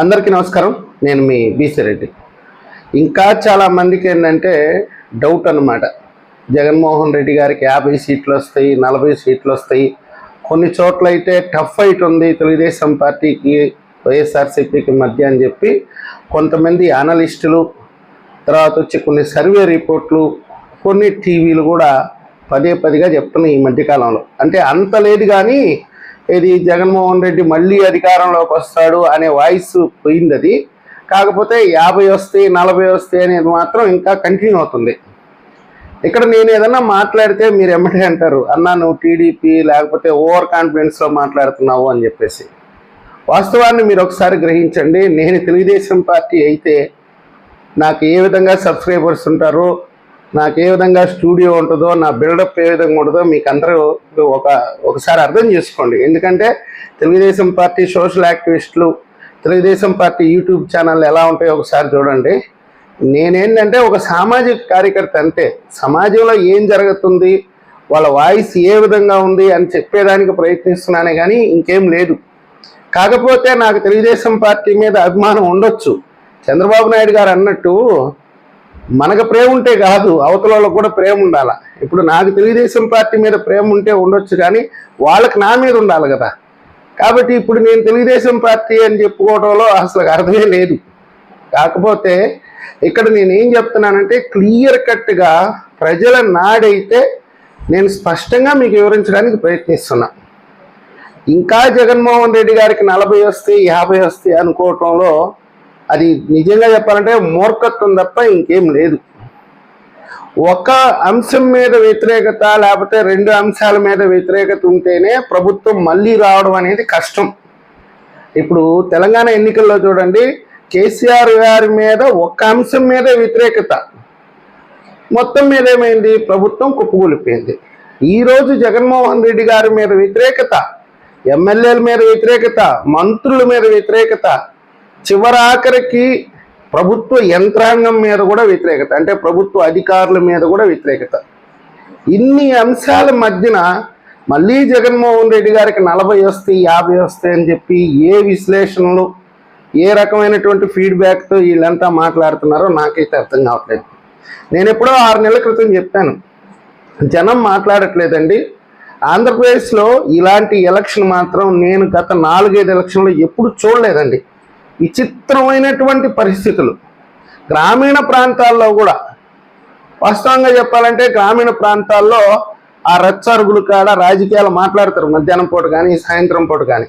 అందరికీ నమస్కారం. నేను మీ బీసీ రెడ్డి. ఇంకా చాలా మందికి ఏంటంటే డౌట్ అన్నమాట. జగన్మోహన్ రెడ్డి గారికి యాభై సీట్లు వస్తాయి నలభై సీట్లు వస్తాయి. కొన్ని చోట్ల అయితే టఫ్ ఫైట్ ఉంది. తెలుగుదేశం పార్టీకి వైఎస్ఆర్సీపీకి మధ్య అని చెప్పి కొంతమంది అనలిస్టులు తర్వాత వచ్చి కొన్ని సర్వే రిపోర్ట్లు కొన్ని టీవీలు కూడా పదే పదిగా చెప్తున్నాయి ఈ మధ్యకాలంలో. అంటే అంత లేదు కానీ ఇది జగన్మోహన్ రెడ్డి మళ్ళీ అధికారంలోకి వస్తాడు అనే వాయిస్ పోయింది అది. కాకపోతే యాభై వస్తాయి నలభై వస్తాయి అనేది మాత్రం ఇంకా కంటిన్యూ అవుతుంది. ఇక్కడ నేను ఏదన్నా మాట్లాడితే మీరు ఎమ్మటే అంటారు అన్నా నువ్వు టీడీపీ లేకపోతే ఓవర్ కాన్ఫిడెన్స్లో మాట్లాడుతున్నావు అని చెప్పేసి. వాస్తవాన్ని మీరు ఒకసారి గ్రహించండి. నేను తెలుగుదేశం పార్టీ అయితే నాకు ఏ విధంగా సబ్స్క్రైబర్స్ ఉంటారో నాకు ఏ విధంగా స్టూడియో ఉంటుందో నా బిల్డప్ ఏ విధంగా ఉంటుందో మీకు అందరూ ఒక ఒకసారి అర్థం చేసుకోండి. ఎందుకంటే తెలుగుదేశం పార్టీ సోషల్ యాక్టివిస్టులు తెలుగుదేశం పార్టీ యూట్యూబ్ ఛానల్ ఎలా ఉంటాయో ఒకసారి చూడండి. నేనేంటంటే ఒక సామాజిక కార్యకర్త అంతే. సమాజంలో ఏం జరుగుతుంది వాళ్ళ వాయిస్ ఏ విధంగా ఉంది అని చెప్పేదానికి ప్రయత్నిస్తున్నానే కానీ ఇంకేం లేదు. కాకపోతే నాకు తెలుగుదేశం పార్టీ మీద అభిమానం ఉండొచ్చు. చంద్రబాబు నాయుడు గారు అన్నట్టు మనకు ప్రేమ ఉంటే కాదు అవతల కూడా ప్రేమ ఉండాలి? ఇప్పుడు నాకు తెలుగుదేశం పార్టీ మీద ప్రేమ ఉంటే ఉండొచ్చు కానీ వాళ్ళకి నా మీద ఉండాలి కదా. కాబట్టి ఇప్పుడు నేను తెలుగుదేశం పార్టీ అని చెప్పుకోవడంలో అసలు అర్థమే లేదు. కాకపోతే ఇక్కడ నేను ఏం చెప్తున్నానంటే క్లియర్ కట్గా ప్రజల నాడైతే నేను స్పష్టంగా మీకు వివరించడానికి ప్రయత్నిస్తున్నా. ఇంకా జగన్మోహన్ రెడ్డి గారికి నలభై వస్తే యాభై వస్తాయి అనుకోవటంలో అది నిజంగా చెప్పాలంటే మూర్ఖత్వం తప్ప ఇంకేం లేదు. ఒక అంశం మీద వ్యతిరేకత లేకపోతే రెండు అంశాల మీద వ్యతిరేకత ఉంటేనే ప్రభుత్వం మళ్ళీ రావడం అనేది కష్టం. ఇప్పుడు తెలంగాణ ఎన్నికల్లో చూడండి కేసీఆర్ గారి మీద ఒక్క అంశం మీద వ్యతిరేకత. మొత్తం మీద ఏమైంది? ప్రభుత్వం కుప్పకూలిపోయింది. ఈరోజు జగన్మోహన్ రెడ్డి గారి మీద వ్యతిరేకత ఎమ్మెల్యేల మీద వ్యతిరేకత మంత్రుల మీద వ్యతిరేకత చివరాఖరికి ప్రభుత్వ యంత్రాంగం మీద కూడా వ్యతిరేకత అంటే ప్రభుత్వ అధికారుల మీద కూడా వ్యతిరేకత. ఇన్ని అంశాల మధ్యన మళ్ళీ జగన్మోహన్ రెడ్డి గారికి నలభై వస్తాయి యాభై వస్తాయి అని చెప్పి ఏ విశ్లేషణలు ఏ రకమైనటువంటి ఫీడ్బ్యాక్తో వీళ్ళంతా మాట్లాడుతున్నారో నాకైతే అర్థం కావట్లేదు. నేను ఎప్పుడో ఆరు నెలల క్రితం చెప్పాను జనం మాట్లాడట్లేదండి. ఆంధ్రప్రదేశ్లో ఇలాంటి ఎలక్షన్ మాత్రం నేను గత నాలుగైదు ఎలక్షన్లో ఎప్పుడు చూడలేదండి. విచిత్రమైనటువంటి పరిస్థితులు. గ్రామీణ ప్రాంతాల్లో కూడా వాస్తవంగా చెప్పాలంటే గ్రామీణ ప్రాంతాల్లో ఆ రచ్చరుగులు కాడ రాజకీయాలు మాట్లాడతారు. మధ్యాహ్నం పూట కానీ సాయంత్రం పూట కానీ.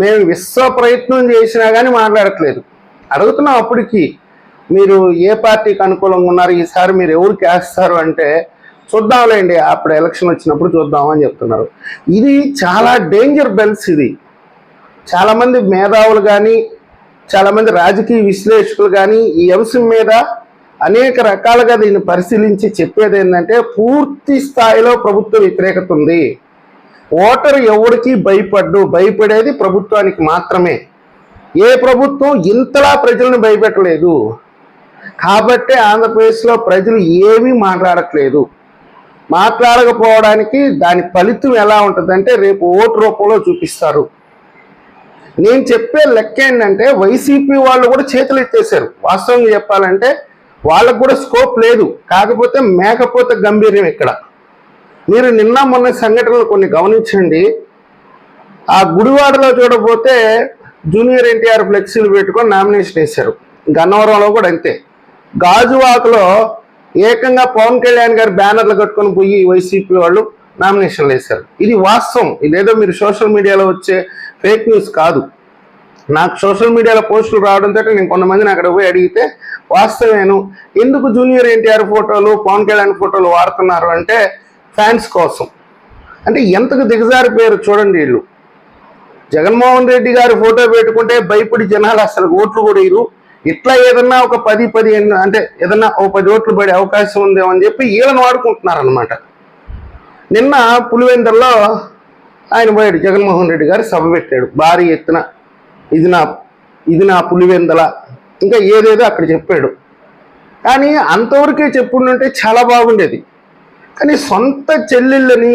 మేము విశ్వ ప్రయత్నం చేసినా కానీ మాట్లాడట్లేదు. అడుగుతున్నాం అప్పటికి మీరు ఏ పార్టీకి అనుకూలంగా ఉన్నారు? ఈసారి మీరు ఎవరికి వేస్తారు అంటే చూద్దాంలేండి అప్పుడు ఎలక్షన్ వచ్చినప్పుడు చూద్దామని చెప్తున్నారు. ఇది చాలా డేంజర్ బెల్స్ ఇది. చాలామంది మేధావులు కానీ చాలామంది రాజకీయ విశ్లేషకులు కానీ ఈ అంశం మీద అనేక రకాలుగా దీన్ని పరిశీలించి చెప్పేది ఏంటంటే పూర్తి స్థాయిలో ప్రభుత్వ వ్యతిరేకత ఉంది. ఓటరు ఎవరికి భయపడ్డు? భయపడేది ప్రభుత్వానికి మాత్రమే. ఏ ప్రభుత్వం ఇంతలా ప్రజలను భయపెట్టలేదు. కాబట్టి ఆంధ్రప్రదేశ్లో ప్రజలు ఏమీ మాట్లాడట్లేదు. మాట్లాడకపోవడానికి దాని ఫలితం ఎలా ఉంటుందంటే రేపు ఓటు రూపంలో చూపిస్తారు. నేను చెప్పే లెక్క ఏంటంటే వైసీపీ వాళ్ళు కూడా చేతులు ఎత్తేసారు. వాస్తవంగా చెప్పాలంటే వాళ్ళకు కూడా స్కోప్ లేదు. కాకపోతే మేకపోతే గంభీర్యం ఇక్కడ. మీరు నిన్న మొన్న సంఘటనలు కొన్ని గమనించండి. ఆ గుడివాడలో చూడబోతే జూనియర్ ఎన్టీఆర్ ఫ్లెక్సీలు పెట్టుకొని నామినేషన్ వేశారు. గన్నవరంలో కూడా అంతే. గాజువాకలో ఏకంగా పవన్ కళ్యాణ్ గారి బ్యానర్లు కట్టుకొని పోయి వైసీపీ వాళ్ళు నామినేషన్లు వేశారు. ఇది వాస్తవం. ఇదేదో మీరు సోషల్ మీడియాలో వచ్చే ఫేక్ న్యూస్ కాదు. నాకు సోషల్ మీడియాలో పోస్టులు రావడంతో నేను కొంతమందిని అక్కడ పోయి అడిగితే వాస్తవేను ఎందుకు జూనియర్ ఎన్టీఆర్ ఫోటోలు పవన్ కళ్యాణ్ ఫోటోలు వాడుతున్నారు అంటే ఫ్యాన్స్ కోసం. అంటే ఎంతకు దిగజారిపోయారు చూడండి వీళ్ళు. జగన్మోహన్ రెడ్డి గారి ఫోటో పెట్టుకుంటే భయపడి జనాలు అసలు ఓట్లు కూడా ఇరు ఇట్లా ఏదన్నా ఒక పది పది అంటే ఏదన్నా ఓ పది ఓట్లు పడే అవకాశం ఉందేమో అని చెప్పి వీళ్ళని వాడుకుంటున్నారు అనమాట నిన్న పులివెందల్లో ఆయన పోయాడు. జగన్మోహన్ రెడ్డి గారు సభ పెట్టాడు. భారీ ఎత్తున ఇది నా ఇది నా పులివెందల. ఇంకా ఏదేదో అక్కడ చెప్పాడు. కానీ అంతవరకే చెప్పుంటే చాలా బాగుండేది. కానీ సొంత చెల్లెళ్ళని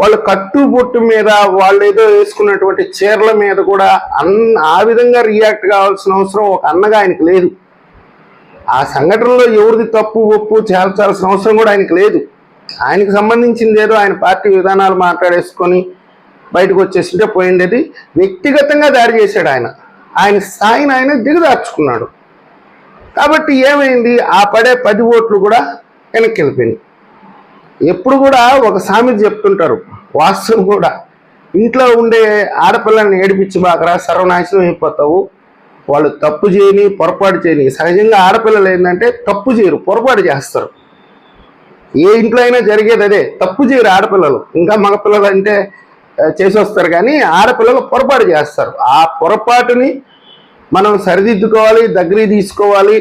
వాళ్ళు కట్టు బొట్టు మీద వాళ్ళు ఏదో వేసుకున్నటువంటి చీరల మీద కూడా అన్ ఆ విధంగా రియాక్ట్ కావాల్సిన అవసరం ఒక అన్నగా ఆయనకు లేదు. ఆ సంఘటనలో ఎవరిది తప్పు ఒప్పు చేల్చాల్సిన అవసరం కూడా ఆయనకు లేదు. ఆయనకు సంబంధించింది ఏదో ఆయన పార్టీ విధానాలు మాట్లాడేసుకొని బయటకు వచ్చేసింటే పోయిండేది. వ్యక్తిగతంగా దాడి చేశాడు ఆయన. ఆయన స్థాయిని ఆయన దిగదార్చుకున్నాడు కాబట్టి ఏమైంది? ఆ పడే పది ఓట్లు కూడా వెనక్కి వెళ్ళిపోయింది ఎప్పుడు కూడా ఒక సామెత చెప్తుంటారు. వాస్తవం కూడా. ఇంట్లో ఉండే ఆడపిల్లల్ని ఏడిపించి బాకరా సర్వనాశనం అయిపోతావు. వాళ్ళు తప్పు చేయని పొరపాటు చేయని. సహజంగా ఆడపిల్లలు ఏంటంటే తప్పు చేయరు పొరపాటు చేస్తారు. ఏ ఇంట్లో అయినా జరిగేది అదే. తప్పు చేయరు ఆడపిల్లలు. ఇంకా మగపిల్లలు అంటే చేసి వస్తారు కానీ ఆడపిల్లలు పొరపాటు చేస్తారు. ఆ పొరపాటుని మనం సరిదిద్దుకోవాలి దగ్గరికి తీసుకోవాలి.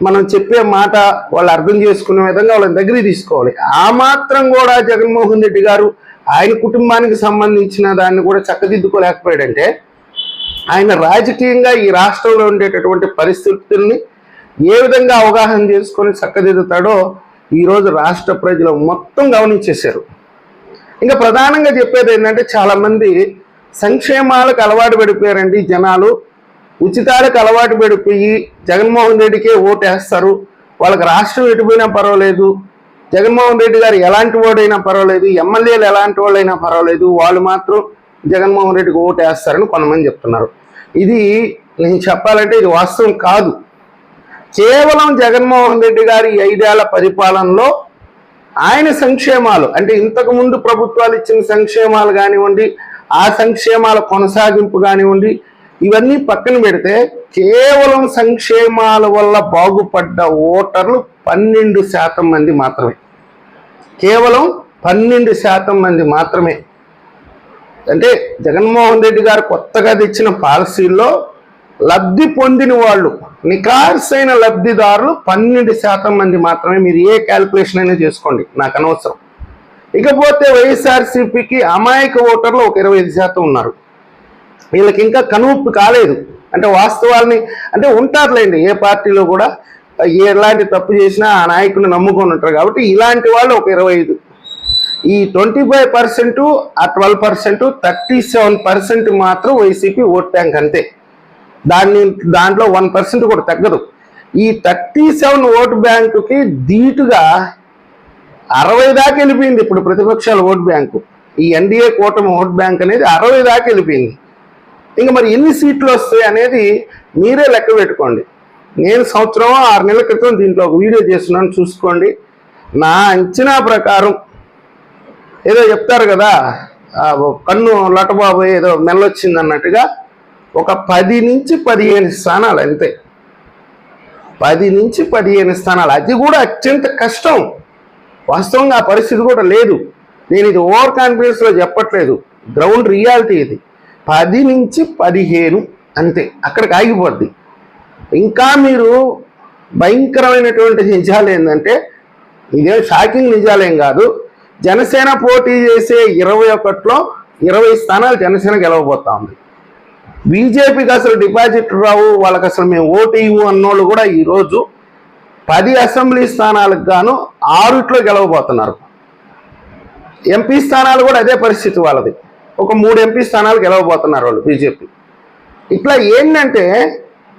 మనం చెప్పే మాట వాళ్ళు అర్థం చేసుకునే విధంగా వాళ్ళని దగ్గరికి తీసుకోవాలి. ఆ మాత్రం కూడా జగన్మోహన్ రెడ్డి గారు ఆయన కుటుంబానికి సంబంధించిన దాన్ని కూడా చక్కదిద్దుకోలేకపోయాడంటే ఆయన రాజకీయంగా ఈ రాష్ట్రంలో ఉండేటటువంటి పరిస్థితుల్ని ఏ విధంగా అవగాహన చేసుకొని చక్కదిద్దుతాడో ఈరోజు రాష్ట్ర ప్రజలు మొత్తం గమనించేశారు. ఇంకా ప్రధానంగా చెప్పేది ఏంటంటే చాలామంది సంక్షేమాలకు అలవాటు పడిపోయారండి జనాలు. ఉచితాలకు అలవాటు పడిపోయి జగన్మోహన్ రెడ్డికే ఓటేస్తారు. వాళ్ళకి రాష్ట్రం ఎటుపోయినా పర్వాలేదు. జగన్మోహన్ రెడ్డి గారు ఎలాంటి వాడైనా పర్వాలేదు. ఎమ్మెల్యేలు ఎలాంటి వాళ్ళైనా పర్వాలేదు. వాళ్ళు మాత్రం జగన్మోహన్ రెడ్డికి ఓటేస్తారని కొంతమంది చెప్తున్నారు. ఇది నేను చెప్పాలంటే ఇది వాస్తవం కాదు. కేవలం జగన్మోహన్ రెడ్డి గారి ఐదేళ్ళ పరిపాలనలో ఆయన సంక్షేమాలు అంటే ఇంతకుముందు ప్రభుత్వాలు ఇచ్చిన సంక్షేమాలు కానివ్వండి ఆ సంక్షేమాల కొనసాగింపు కానివ్వండి ఇవన్నీ పక్కన పెడితే కేవలం సంక్షేమాల వల్ల బాగుపడ్డ ఓటర్లు పన్నెండు శాతం మంది మాత్రమే. కేవలం పన్నెండు శాతం మంది మాత్రమే. అంటే జగన్మోహన్ రెడ్డి గారు కొత్తగా తెచ్చిన పాలసీల్లో లబ్ధి పొందిన వాళ్ళు నికార్సైన లబ్ధిదారులు పన్నెండు శాతం మంది మాత్రమే మీరు ఏ క్యాల్కులేషన్ అయినా చేసుకోండి నాకు అనవసరం. ఇకపోతే వైఎస్ఆర్సీపీకి అమాయక ఓటర్లు ఒక ఇరవై ఐదు శాతం ఉన్నారు. వీళ్ళకి ఇంకా కనువిప్పు కాలేదు. అంటే వాస్తవాల్ని అంటే ఉంటారులేండి ఏ పార్టీలో కూడా ఎలాంటి తప్పు చేసినా ఆ నాయకుడిని నమ్ముకొని ఉంటారు కాబట్టి ఇలాంటి వాళ్ళు ఒక ఇరవై ఐదు. ఈ ట్వంటీ ఫైవ్ పర్సెంట్ ఆ twelve percent thirty seven percent మాత్రం వైసీపీ ఓట్ బ్యాంక్ అంతే. దాన్ని దాంట్లో వన్ పర్సెంట్ కూడా తగ్గదు. ఈ థర్టీ సెవెన్ ఓట్ బ్యాంకుకి ధీటుగా అరవై దాకా వెళ్ళిపోయింది ఇప్పుడు ప్రతిపక్షాల ఓట్ బ్యాంకు. ఈ ఎన్డీఏ కూటమి ఓట్ బ్యాంక్ అనేది అరవై దాకా వెళ్ళిపోయింది. ఇంకా మరి ఎన్ని సీట్లు వస్తాయి అనేది మీరే లెక్క పెట్టుకోండి. నేను సంవత్సరం ఆరు నెలల క్రితం దీంట్లో ఒక వీడియో చేస్తున్నాను చూసుకోండి. నా అంచనా ప్రకారం ఏదో చెప్తారు కదా కన్ను లటబాబు ఏదో మెల్లొచ్చింది అన్నట్టుగా ఒక పది నుంచి పదిహేను స్థానాలు అంతే. పది నుంచి పదిహేను స్థానాలు. అది కూడా అత్యంత కష్టం. వాస్తవంగా ఆ పరిస్థితి కూడా లేదు. నేను ఇది ఓవర్ కాన్ఫిడెన్స్లో చెప్పట్లేదు. గ్రౌండ్ రియాలిటీ ఇది. పది నుంచి పదిహేను అంతే. అక్కడికి ఆగిపోద్ది. ఇంకా మీరు భయంకరమైనటువంటి నిజాలు ఏంటంటే ఇదే షాకింగ్ నిజాలేం కాదు. జనసేన పోటీ చేసే ఇరవై ఒకటిలో ఇరవై స్థానాలు జనసేన గెలవబోతా ఉంది. బీజేపీకి అసలు డిపాజిట్ రావు వాళ్ళకి అసలు మేము ఓటు ఇవ్వు అన్నోళ్ళు కూడా ఈరోజు పది అసెంబ్లీ స్థానాలకు గాను ఆరుట్లో గెలవబోతున్నారు. ఎంపీ స్థానాలు కూడా అదే పరిస్థితి వాళ్ళది. ఒక మూడు ఎంపీ స్థానాలు గెలవబోతున్నారు వాళ్ళు బీజేపీ. ఇట్లా ఏంటంటే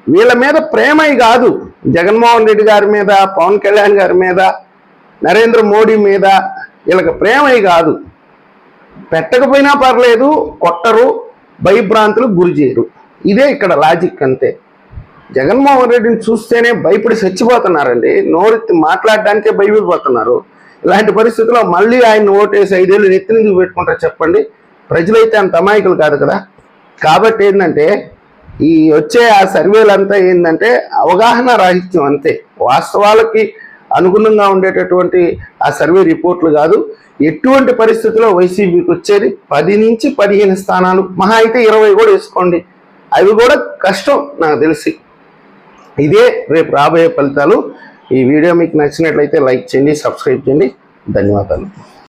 వీళ్ళ మీద ప్రేమై కాదు. జగన్మోహన్ రెడ్డి గారి మీద పవన్ కళ్యాణ్ గారి మీద నరేంద్ర మోడీ మీద వీళ్ళకి ప్రేమై కాదు. పెట్టకపోయినా పర్లేదు కొట్టరు భయభ్రాంతులు గురి చేయరు ఇదే ఇక్కడ లాజిక్ అంతే. జగన్మోహన్ రెడ్డిని చూస్తేనే భయపడి చచ్చిపోతున్నారండి. నోరెత్తి మాట్లాడడానికే భయపడిపోతున్నారు. ఇలాంటి పరిస్థితుల్లో మళ్ళీ ఆయన ఓటేసి ఐదేళ్ళు నెత్తిని పెట్టుకుంటారు చెప్పండి. ప్రజలైతే అంత అమాయకులు కాదు కదా. కాబట్టి ఏంటంటే ఈ వచ్చే ఆ సర్వేలంతా ఏంటంటే అవగాహన రాహిత్యం అంతే. వాస్తవాలకి అనుగుణంగా ఉండేటటువంటి ఆ సర్వే రిపోర్ట్లు కాదు. ఎటువంటి పరిస్థితుల్లో వైసీపీకి వచ్చేది? పది నుంచి పదిహేను స్థానాలు. మహా అయితే ఇరవై కూడా వేసుకోండి. అవి కూడా కష్టం నాకు తెలిసి. ఇదే రేపు రాబోయే ఫలితాలు. ఈ వీడియో మీకు నచ్చినట్లయితే లైక్ చేయండి సబ్స్క్రైబ్ చేయండి. ధన్యవాదాలు.